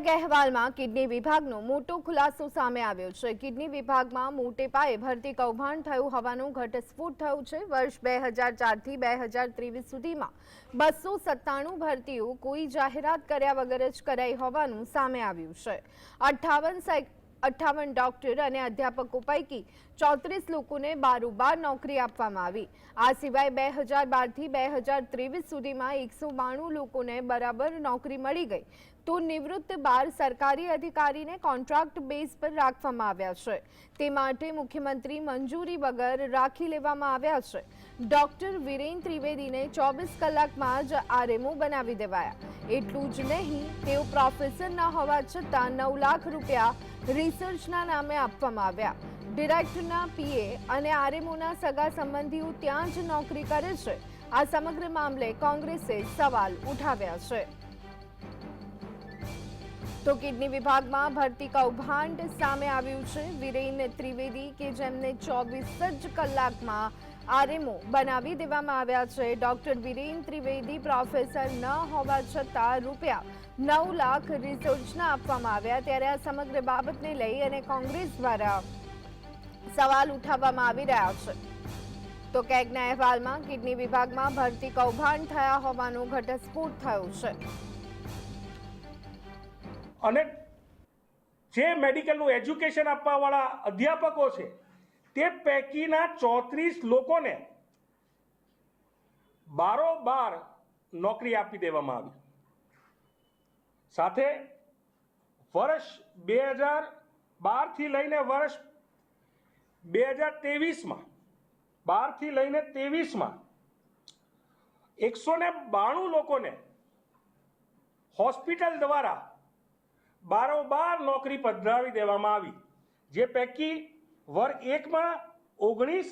CAG અહેવાલમાં kidney વિભાગનો મોટો ખુલાસો સામે આવ્યો છે. કિડની વિભાગમાં મોટે પાયે ભરતી કૌભાંડ થયું હોવાનું ઘટસ્ફોટ થયું છે. વર્ષ બે હજાર ચારથી બે હજાર ત્રેવીસ સુધીમાં બસો સત્તાણું ભરતીઓ કોઈ જાહેરાત કર્યા વગર જ કરાઈ હોવાનું સામે આવ્યું છે. અઠ્ઠાવન અઠ્ઠાવન ડોક્ટર અને અધ્યાપકો પૈકી ચોત્રીસ લોકોને બારોબાર નોકરી આપવામાં આવી. આ સિવાય બે હજાર બારથી બે હજાર ત્રેવીસ સુધીમાં એકસો બાણું લોકોને બરાબર નોકરી મળી ગઈ. તો નિવૃત્ત બાર સરકારી અધિકારીને કોન્ટ્રાક્ટ બેઝ પર રાખવામાં આવ્યા છે. તે માટે મુખ્યમંત્રી મંજૂરી વગર રાખી લેવામાં આવ્યા છે. ડોક્ટર વિરેન ત્રિવેદીને ચોવીસ કલાકમાં જ આરએમઓ બનાવી દેવાયા. એટલું જ નહીં, તેઓ પ્રોફેસર ન હોવા છતાં નવ લાખ રૂપિયા રિસર્ચના નામે આપવામાં આવ્યા. ડિરેક્ટરના પીએ અને આરએમઓના સગા સંબંધીઓ ત્યાં જ નોકરી કરે છે. આ સમગ્ર મામલે કોંગ્રેસે સવાલ ઉઠાવ્યા છે. તો કિડની વિભાગમાં ભરતી કૌભાંડ સામે આવ્યું છે. વિરેન ત્રિવેદી કે જેમને ચોવીસ જ કલાકમાં આરએમઓ બનાવી દેવામાં આવ્યા છે. ડોક્ટર વિરેન ત્રિવેદી પ્રોફેસર ન હોવા છતાં રૂપિયા નવ લાખ રિસર્ચના આપવામાં આવ્યા. ત્યારે આ સમગ્ર બાબતને લઈ અને કોંગ્રેસ દ્વારા સવાલ ઉઠાવવામાં આવી રહ્યા છે. તો કેગના અહેવાલમાં કિડની વિભાગમાં ભરતી કૌભાંડ થયા હોવાનો ઘટસ્ફોટ થયો છે. અને જે મેડિકલનું એજ્યુકેશન આપવાવાળા અધ્યાપકો છે તે પૈકીના ચોત્રીસ લોકોને બારોબાર નોકરી આપી દેવામાં આવી. સાથે વર્ષ બે હજાર બારથી લઈને વર્ષ બે હજાર ત્રેવીસમાં, બારથી લઈને ત્રેવીસમાં એકસો ને બાણું લોકોને હોસ્પિટલ દ્વારા બારોબાર નોકરી પધરાવી દેવામાં આવી, જે પૈકી વર્ગ એકમાં ઓગણીસ